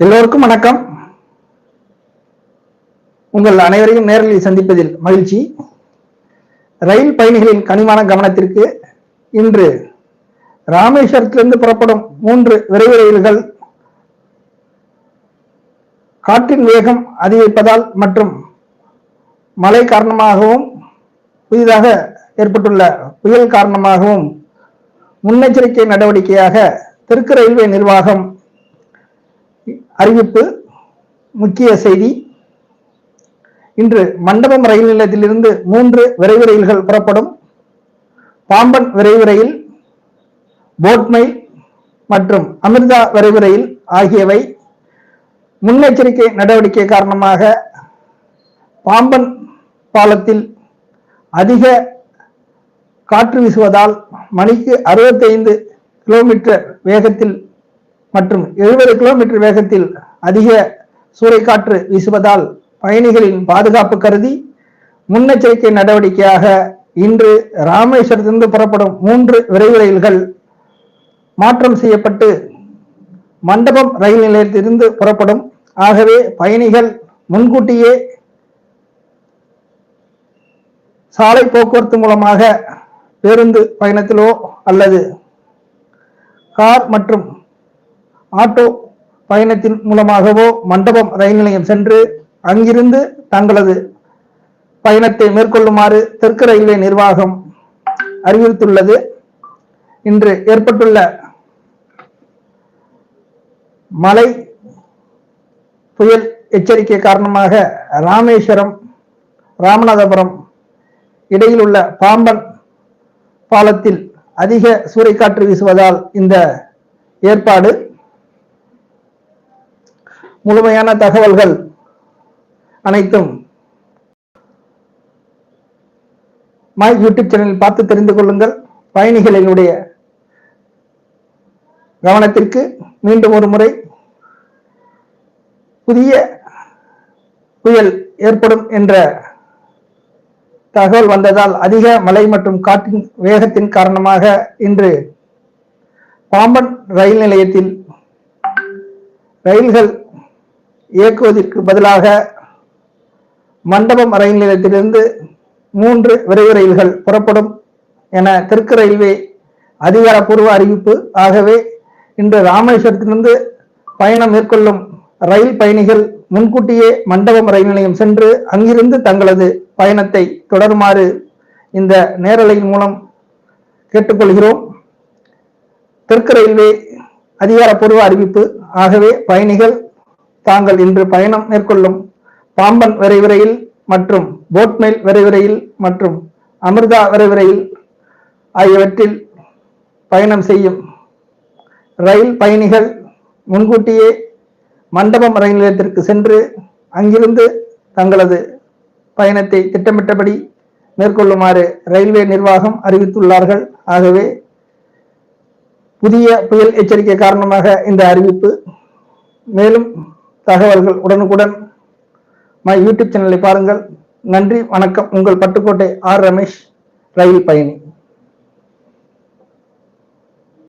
எல்லோருக்கும் வணக்கம். உங்கள் அனைவரையும் நேரில் சந்திப்பதில் மகிழ்ச்சி. ரயில் பயணிகளின் கனிமான கவனத்திற்கு இன்று ராமேஸ்வரத்திலிருந்து புறப்படும் மூன்று விரைவு ரயில்கள் காற்றின் வேகம் அதிகரிப்பதால் மற்றும் மழை காரணமாகவும் புதிதாக ஏற்பட்டுள்ள புயல் காரணமாகவும் முன்னெச்சரிக்கை நடவடிக்கையாக தெற்கு ரயில்வே நிர்வாகம் அறிவிப்பு முக்கிய செய்தி. இன்று மண்டபம் ரயில் நிலையத்திலிருந்து மூன்று விரைவு ரயில்கள் புறப்படும். பாம்பன் விரைவு ரயில் போட்மை மற்றும் அமிர்தா விரைவு ரயில் ஆகியவை முன்னெச்சரிக்கை நடவடிக்கை காரணமாக பாம்பன் பாலத்தில் அதிக காற்று வீசுவதால் மணிக்கு அறுபத்தைந்து கிலோமீட்டர் வேகத்தில் மற்றும் எழுபது கிலோமீட்டர் வேகத்தில் அதிக சூறைக்காற்று வீசுவதால் பயணிகளின் பாதுகாப்பு கருதி முன்னெச்சரிக்கை நடவடிக்கையாக இன்று ராமேஸ்வரத்திலிருந்து புறப்படும் மூன்று விரைவு ரயில்கள் மாற்றம் செய்யப்பட்டு மண்டபம் ரயில் நிலையத்திலிருந்து புறப்படும். ஆகவே பயணிகள் முன்கூட்டியே சாலை போக்குவரத்து மூலமாக பேருந்து பயணத்திலோ அல்லது கார் மற்றும் ஆட்டோ பயணத்தின் மூலமாகவோ மண்டபம் ரயில் நிலையம் சென்று அங்கிருந்து தங்களது பயணத்தை மேற்கொள்ளுமாறு தெற்கு ரயில்வே நிர்வாகம் அறிவித்துள்ளது இன்று ஏற்பட்டுள்ள மழை புயல் எச்சரிக்கை காரணமாக ராமேஸ்வரம் ராமநாதபுரம் இடையில் உள்ள பாம்பன் பாலத்தில் அதிக சூறைக்காற்று வீசுவதால் இந்த ஏற்பாடு முழுமையான தகவல்கள் அனைத்தும் மை யூடியூப் சேனலில் பார்த்து தெரிந்து கொள்ளுங்கள். பயணிகளினுடைய கவனத்திற்கு மீண்டும் ஒரு முறை புதிய புயல் ஏற்படும் என்ற தகவல் வந்ததால் அதிக மழை மற்றும் காற்றின் வேகத்தின் காரணமாக இன்று பாம்பன் ரயில் நிலையத்தில் ரயில்கள் இயக்குவதற்கு பதிலாக மண்டபம் ரயில் நிலையத்திலிருந்து மூன்று விரைவு ரயில்கள் புறப்படும் என தெற்கு ரயில்வே அதிகாரப்பூர்வ அறிவிப்பு. ஆகவே இன்று ராமேஸ்வரத்திலிருந்து பயணம் மேற்கொள்ளும் ரயில் பயணிகள் முன்கூட்டியே மண்டபம் ரயில் நிலையம் சென்று அங்கிருந்து தங்களது பயணத்தை தொடருமாறு இந்த நேரலையின் மூலம் கேட்டுக்கொள்கிறோம். தெற்கு ரயில்வே அதிகாரப்பூர்வ அறிவிப்பு. ஆகவே பயணிகள் தாங்கள் இன்று பயணம் மேற்கொள்ளும் பாம்பன் விரைவிரையில் மற்றும் போட்மெயில் விரைவிரையில் மற்றும் அமிர்தா விரைவிரையில் ஆகியவற்றில் பயணம் செய்யும் ரயில் பயணிகள் முன்கூட்டியே மண்டபம் ரயில் நிலையத்திற்கு சென்று அங்கிருந்து தங்களது பயணத்தை திட்டமிட்டபடி மேற்கொள்ளுமாறு ரயில்வே நிர்வாகம் அறிவித்துள்ளார்கள். ஆகவே புதிய புயல் எச்சரிக்கை காரணமாக இந்த அறிவிப்பு மேலும் தகவல்கள் உடனுக்குடன் மை யூடியூப் சேனலை பாருங்கள். நன்றி வணக்கம். உங்கள் பட்டுக்கோட்டை ஆர் ரமேஷ் ரயில் பயணி.